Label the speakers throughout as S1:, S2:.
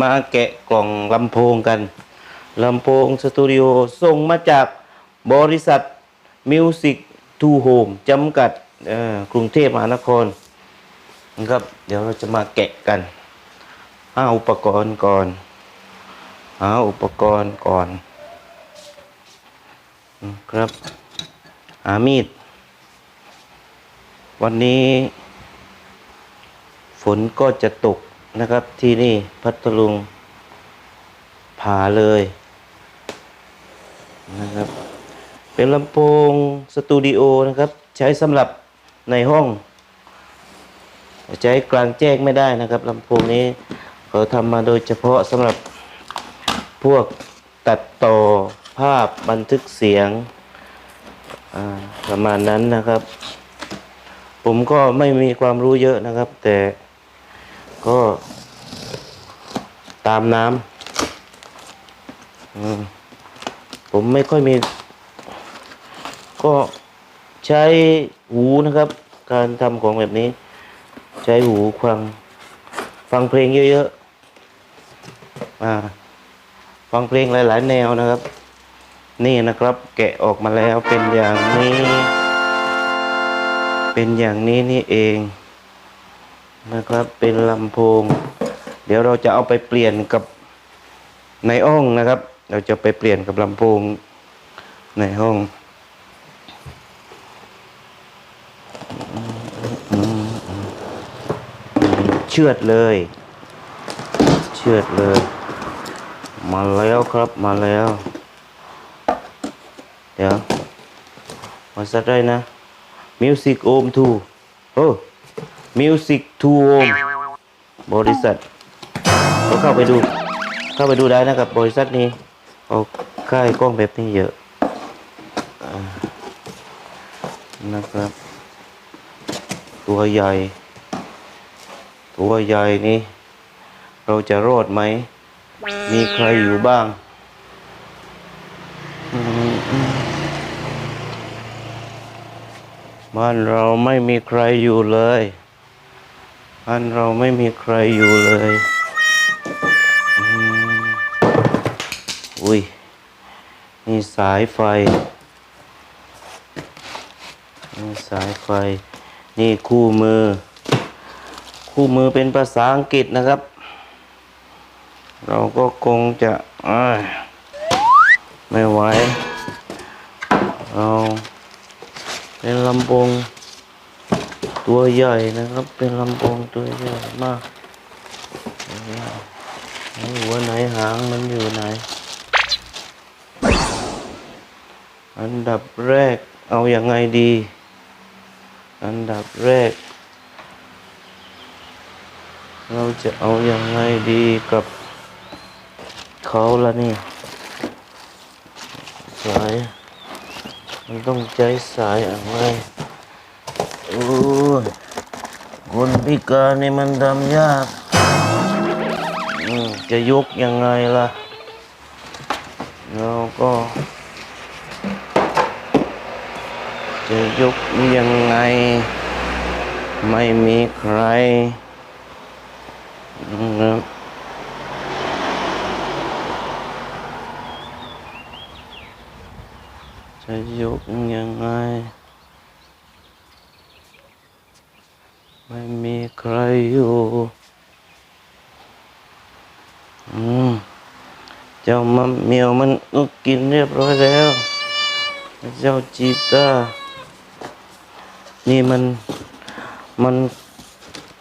S1: มาแกะกล่องลำโพงกันลำโพงสตูดิโอส่งมาจากบริษัท Music to Home จำกัดกรุงเทพมหานครนะครับเดี๋ยวเราจะมาแกะกันหาอุปกรณ์ก่อนหาอุปกรณ์ก่อนนะครับหามีด วันนี้ ฝนก็จะตก นะครับที่นี่พัทลุงผาเลยนะครับ เป็นลำโพงสตูดิโอนะครับ ใช้สำหรับในห้อง ใช้กลางแจ้งไม่ได้นะครับลำโพงนี้เขาทำมาโดยเฉพาะสำหรับพวกตัดต่อภาพบันทึกเสียงประมาณนั้นนะครับ ผมก็ไม่มีความรู้เยอะนะครับ แต่ ก็ตามน้ำผมไม่ค่อยมี ก็ใช้หูนะครับ การทำของแบบนี้ ใช้หูฟัง ฟังเพลงเยอะๆอ่าฟังเพลงหลายๆ แนวนะครับ นี่นะครับ แกะออกมาแล้วเป็นอย่างนี้ เป็นอย่างนี้นี่เอง นะครับ เป็นลำโพง เดี๋ยวเราจะเอาไปเปลี่ยนกับในห้องนะครับ เราจะไปเปลี่ยนกับลำโพงในห้องเชือดเลย เชือดเลย มาแล้วครับมาแล้ว เดี๋ยวมาสักได้นะ Music Home 2โอ้ Music to Home บริษัทเราเข้าไปดู เข้าไปดูได้นะครับ บริษัทนี้เอาค่ายกล้องแบบนี้เยอะนะครับ ตัวใหญ่ ตัวใหญ่นี่ เราจะรอดไหม มีใครอยู่บ้างบ้านเราไม่มีใครอยู่เลย บ้านเราไม่มีใครอยู่เลยอุ้ยนี่สายไฟนี่สายไฟ นี่คู่มือ คู่มือเป็นภาษาอังกฤษนะครับ เราก็คงจะไม่ไหว เราเป็นลำโพง ตัวใหญ่นะครับ เป็นลำโพงตัวใหญ่มากหัวไหนหางมันอยู่ไหน อันดับแรกเอาอยัางไงดี อันดับแรก เราจะเอาอยัางไงดีกับเขาละนี่สาย มันต้องใช้สายอะไร โอ้ยคนพิการนี่มันทำยากอืมจะยกยังไงล่ะเราก็ จะยกยังไง ไม่มีใครนะครับจะยกยังไง ไม่มีใครอยู่เจ้ามัมเมียวมันก็กินเรียบร้อยแล้ว เจ้าจีต้า นี่มันมัน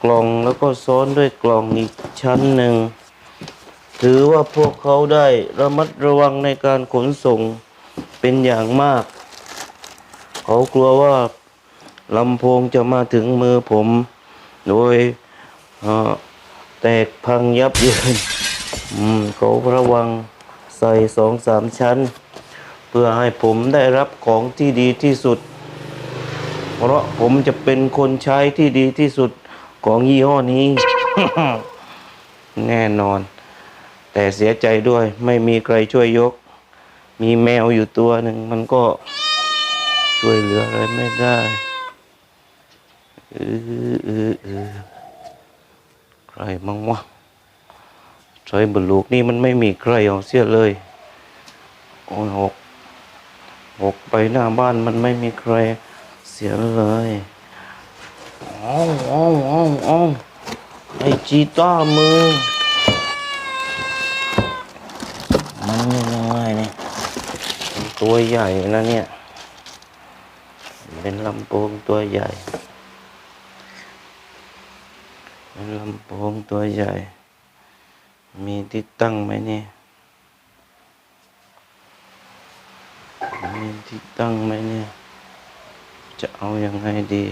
S1: กล่องแล้วก็ซ้อนด้วยกล่องอีกชั้นหนึ่ง ถือว่าพวกเขาได้ระมัดระวังในการขนส่งเป็นอย่างมาก เขากลัวว่าลำโพงจะมาถึงมือผม โดยเอ่อแตกพังยับเยินอืมเขาระวังใส่สองสามชั้น เพื่อให้ผมได้รับของที่ดีที่สุด เพราะผมจะเป็นคนใช้ที่ดีที่สุดของยี่ห้อนี้ แน่นอน แต่เสียใจด้วยไม่มีใครช่วยยก มีแมวอยู่ตัวหนึ่งมันก็ช่วยเหลืออะไรไม่ได้ เออเออเออใครมั่งวะซอยบลูกนี่มันไม่มีใครเอาเสียเลย โอ้ยหกหกไปหน้าบ้านมันไม่มีใครเสียเลยอ้าวอ้าวอ้าวอ้าวไอจีต้ามือมันยังไงเนี่ยตัวใหญ่นะเนี่ย เป็นลำโพงตัวใหญ่ เป็น ลำโพงตัวใหญ่ มีที่ตั้งไหมเนี่ย มีที่ตั้งไหมเนี่ย จะเอาอยัางไงดี